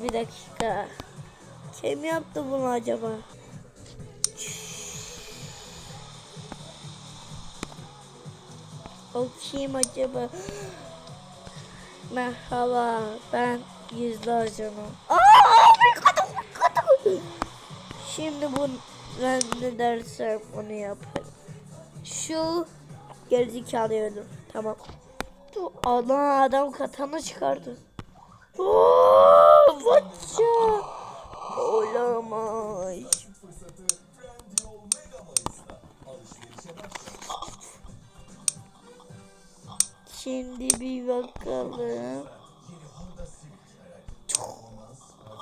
Dur bir dakika. Kim yaptı bunu acaba? O kim acaba? Merhaba, ben Yüzlü Ajanım. Şimdi bu ben ne dersem onu yaparım. Şu gerizekalı öldür. Tamam. Ana adam katana çıkardı. Oo, Vatça. Olamaz. Şimdi bir bakalım.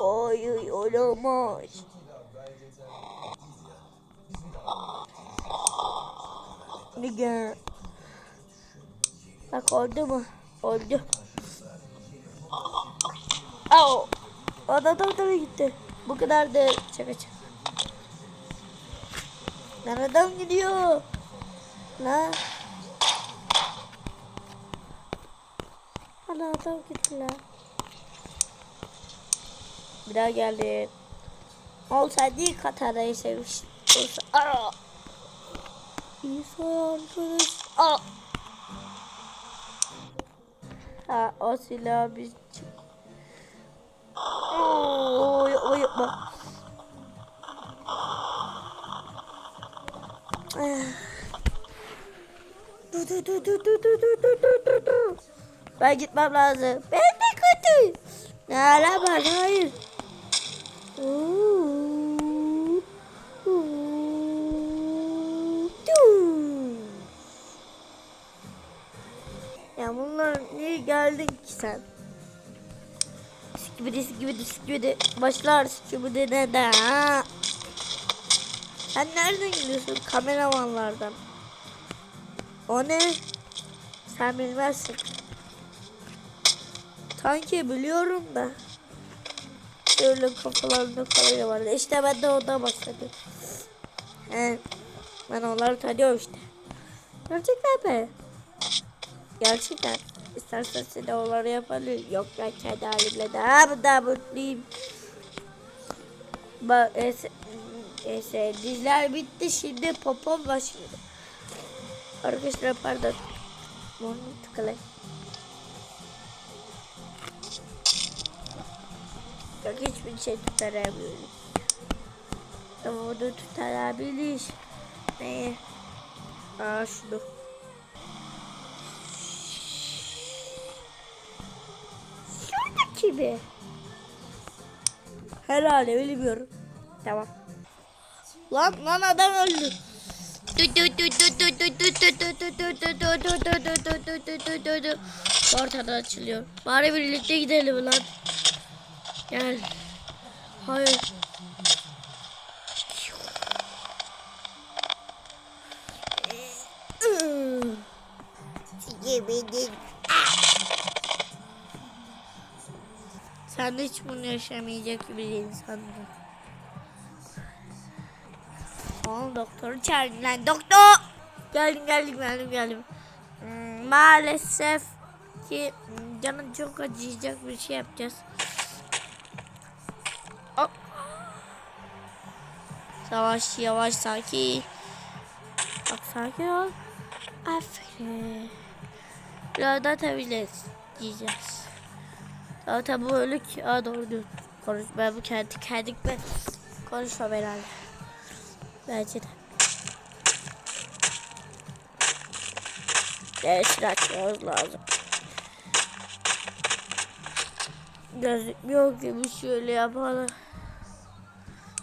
Ay ay olamaz. Nigga. Bak oldu mu? Oldu. Au. Adam da da gitti. Bu kadar da çaka çaka. Lan adam gidiyor. Lan. Hala adam gitti lan. Bir daha geldi. Olsaydı Katar'ı sevmiştim. Olsa. Aa. İsa arkadaş. Aa. Ha o silah biz Oy yapma. Du du du du du du du du du du du. Ben gitmem lazım. Ben de kötü. Ne ala var hayır. Ya bunlar niye geldin ki sen? Sikibidi sikibidi sikibidi başlar sikibidi neden? ha? Sen nereden geliyorsun? Kameramanlardan. O ne? Sen bilmezsin. Sanki biliyorum da. Şöyle kafalarında kalıyor vardı. İşte ben de ondan başladım. He. Ben onları tanıyorum işte. Gerçekten mi? Gerçekten. İstersen seni onları yapalım. Yok ben kendi halimle daha da mutluyum. Bak es, es, dizler bitti şimdi popom başladı. Arkadaşlar pardon. Burnum tıkalı. Yok hiçbir şey tutaramıyorum. Ama onu tutarabilir. Ne? Aa şunu. Mi? Herhalde bilmiyorum. Tamam. Lan lan adam öldü. Ortada açılıyor. Bari birlikte gidelim lan. Gel. Hayır. Yemedim. Sen de hiç bunu yaşamayacak bir insandın. Oğlum doktoru çağırın lan doktor. Geldim geldim geldim geldim. Hmm, maalesef ki canım çok acıyacak bir şey yapacağız. Hop. Yavaş yavaş sakin. Bak sakin ol. Aferin. Biraz daha tabiles diyeceğiz. Zaten bu ölük. Aa doğru diyor. Konuş ben bu kendi kendik ben konuşma herhalde. Bence de. Dersini açmamız lazım. Gözükmüyor gibi şöyle yapalım.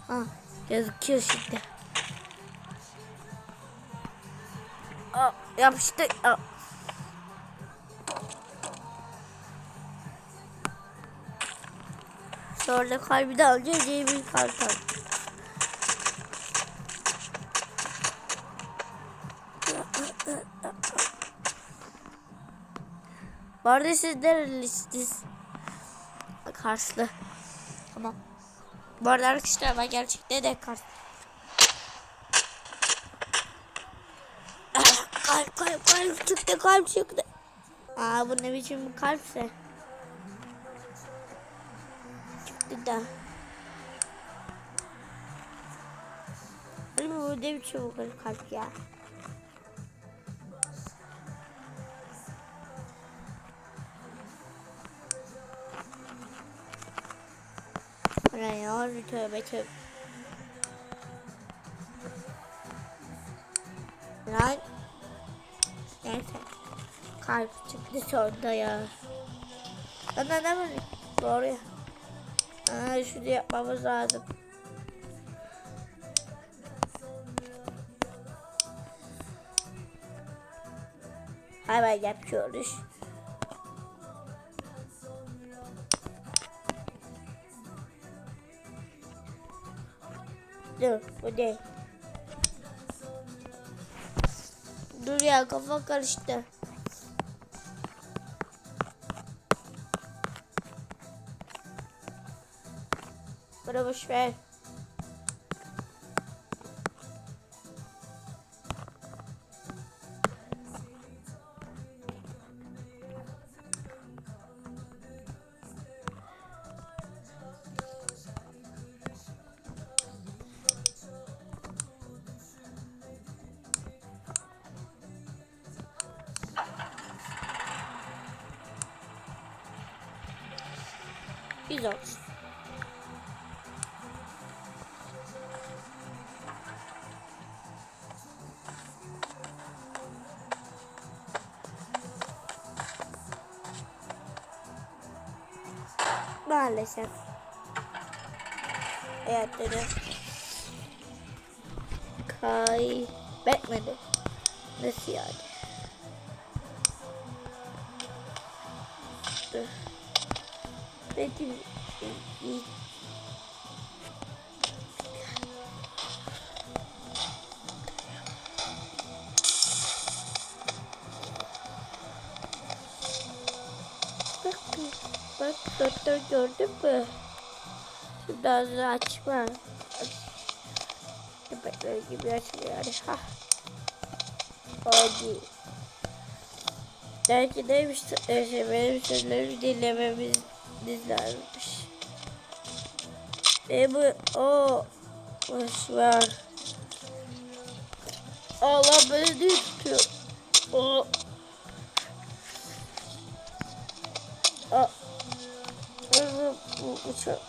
Ha, gözüküyor şimdi. Aa, yapıştı. Aa. Sonra kalbi de alınca Ece'ye bir kart al. Bu arada siz nerelisiniz? Karslı. Tamam. Bu arada arkadaşlar ben gerçekten de Kars. Ah, kalp kalp kalp çıktı kalp çıktı. Aa bu ne biçim kalpse. Çıktı da. Oğlum bu ne biçim bir kalp ya. Oraya tövbe tövbe. Lan. Neyse. Kalp çıktı sonunda ya. Lan ne Doğru ya. Aa, şunu yapmamız lazım. Hemen yapıyoruz. Dur bu değil. Dur ya kafa karıştı. Bırak boş ver. Güzel olsun. Maalesef. Hayatları kaybetmedi. Nasıl yani? Peki doktor gördün mü? Şimdi ağzını açma. Köpekler gibi açmıyor. Ha. Hadi. Belki neymiş şey, benim sözlerimi dinlememiz lazımmış. Ve bu o boş ver. Allah beni tutuyor. O. A. Uçak.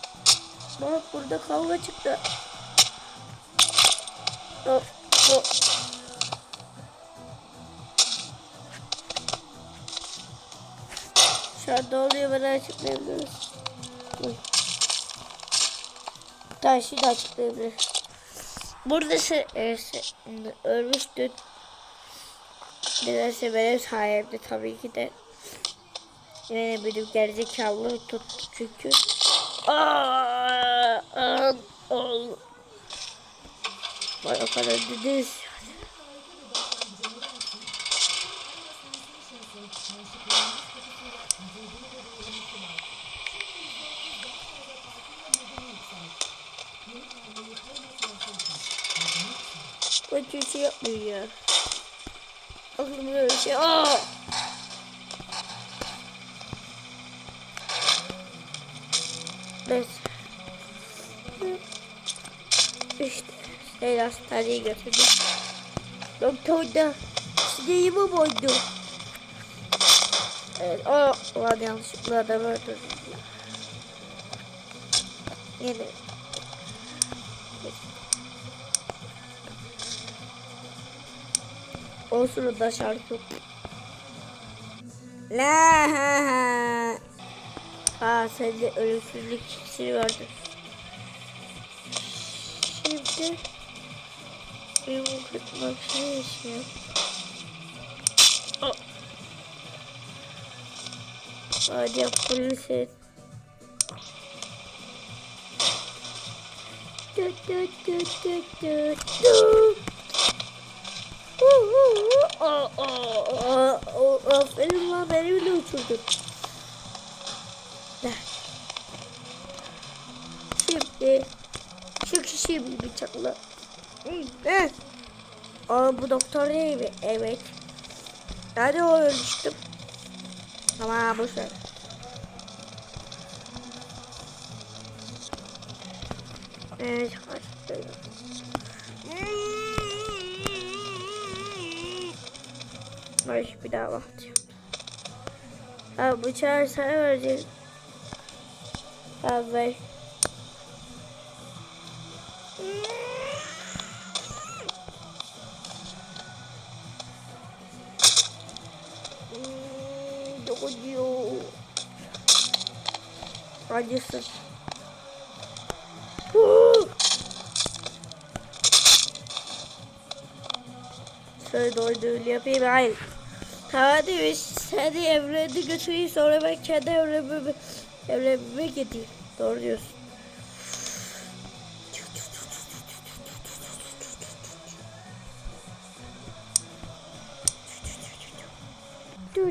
Bak burada kavga çıktı. O. O. Şu anda oluyor bana açıklayabiliriz. Tamam şimdi açıklayabilir. Burada se, e, se, ölmüştün. Nedense benim sayemde tabii ki de. Yine benim gerizekalı tuttu çünkü. Vay o kadar. Ben hiçbir şey yapmıyor ya. Aklımda öyle şey. Aa! Seni hastaneye götürdüm. Doktor da sineğimi boydu. Evet, o var yanlışlıkla adamı öldürdüm. Yine. O sırada şarkı. La ha ha. Aa sende ölümsüzlük iksiri vardır. Şimdi benim kırpmak şey yaşıyor. Oh. Hadi tut tut tut tut tut. Aa, aa, aa, aa, Aferin lan beni bile uçurdun. Şimdi şu kişiyi bir bıçakla. Hı, hı. Aa, bu doktor değil mi? Evet. Nerede o ölmüştüm? Ama boş ver. Evet, hadi. Barış bir daha bakacağım. Ha bıçağı sana vereceğim. Ha Hmm, Dokunuyor. Acısın. Şöyle doğru düğün yapayım. Hayır. Hadi biz seni evrene götüreyim sonra ben kendi evrenime, evrenime gideyim. Doğru diyorsun.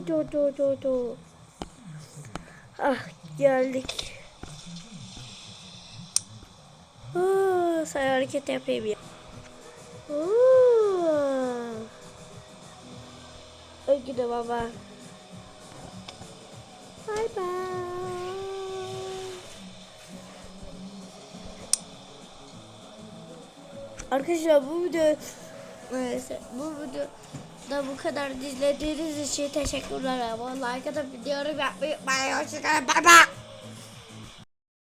Du du du du. Ah geldik. Aa, sen hareket yapayım ya. Öykü de baba. Bye bye. Arkadaşlar bu video neyse bu video da bu kadar izlediğiniz için teşekkürler. Like atıp video yapmayı unutmayın. Hoşçakalın. Bye bye.